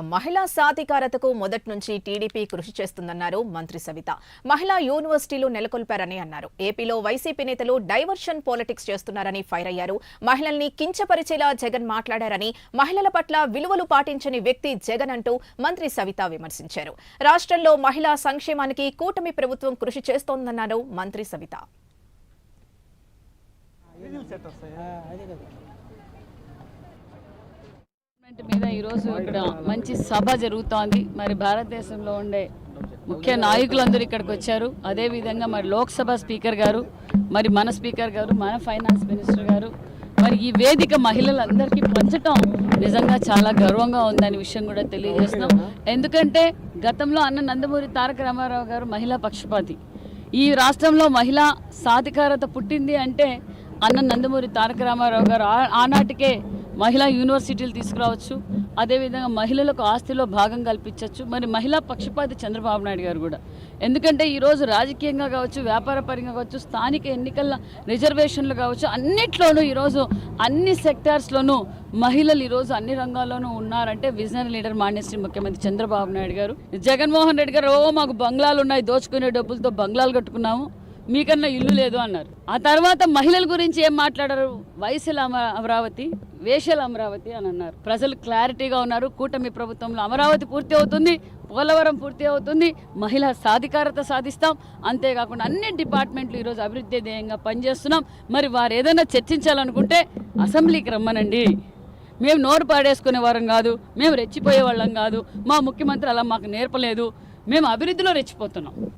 మహిళా సాధికారతకు మొదటి నుంచి టీడీపీ కృషి చేస్తుందన్నారు మంత్రి సవిత. మహిళా యూనివర్సిటీలు నెలకొల్పారని అన్నారు. ఏపీలో వైసీపీ నేతలు డైవర్షన్ పాలిటిక్స్ చేస్తున్నారని ఫైర్ అయ్యారు. మహిళల్ని కించపరిచేలా జగన్ మాట్లాడారని మహిళల పట్ల విలువలు పాటించని వ్యక్తి జగన్ అంటూ మంత్రి సవిత విమర్శించారు. రాష్ట్రంలో మహిళా సంక్షేమానికి కూటమి ప్రభుత్వం కృషి చేస్తోందన్నారు మంత్రి సవిత. ఈరోజు ఇక్కడ మంచి సభ జరుగుతోంది. మరి భారతదేశంలో ఉండే ముఖ్య నాయకులందరూ ఇక్కడికి వచ్చారు. అదేవిధంగా మరి లోక్సభ స్పీకర్ గారు మరి మన స్పీకర్ గారు మన ఫైనాన్స్ మినిస్టర్ గారు మరి ఈ వేదిక మహిళలందరికీ పంచటం నిజంగా చాలా గర్వంగా ఉందనే విషయం కూడా తెలియజేస్తున్నాం. ఎందుకంటే గతంలో అన్న నందమూరి తారక రామారావు గారు మహిళా పక్షపాతి. ఈ రాష్ట్రంలో మహిళా సాధికారత పుట్టింది అంటే అన్న నందమూరి తారక రామారావు గారు ఆనాటికే మహిళా యూనివర్సిటీలు తీసుకురావచ్చు. అదేవిధంగా మహిళలకు ఆస్తిలో భాగం కల్పించవచ్చు. మరి మహిళా పక్షపాతి చంద్రబాబు నాయుడు గారు కూడా. ఎందుకంటే ఈరోజు రాజకీయంగా కావచ్చు వ్యాపార పరంగా కావచ్చు స్థానిక ఎన్నికల రిజర్వేషన్లు కావచ్చు అన్నిట్లోనూ ఈరోజు అన్ని సెక్టార్స్లోనూ మహిళలు ఈరోజు అన్ని రంగాల్లోనూ ఉన్నారంటే విజనరీ లీడర్ మాన్యశ్రీ ముఖ్యమంత్రి చంద్రబాబు నాయుడు గారు. జగన్మోహన్ రెడ్డి గారు ఓ మాకు బంగ్లాలు ఉన్నాయి దోచుకునే డబ్బులతో బంగ్లాలు కట్టుకున్నాము. మీకన్నా ఇల్లు లేదు అన్నారు. ఆ తర్వాత మహిళల గురించి ఏం మాట్లాడారు? వయసుల అమ- అమరావతి వేషల అమరావతి అని అన్నారు. ప్రజలు క్లారిటీగా ఉన్నారు. కూటమి ప్రభుత్వంలో అమరావతి పూర్తి అవుతుంది పోలవరం పూర్తి అవుతుంది మహిళా సాధికారత సాధిస్తాం. అంతేకాకుండా అన్ని డిపార్ట్మెంట్లు ఈరోజు అభివృద్ధి ధ్యేయంగా పనిచేస్తున్నాం. మరి వారు ఏదైనా చర్చించాలనుకుంటే అసెంబ్లీకి రమ్మనండి. మేము నోరు పాడేసుకునే వారం కాదు మేము రెచ్చిపోయే వాళ్ళం కాదు. మా ముఖ్యమంత్రి అలా మాకు నేర్పలేదు. మేము అభివృద్ధిలో రెచ్చిపోతున్నాం.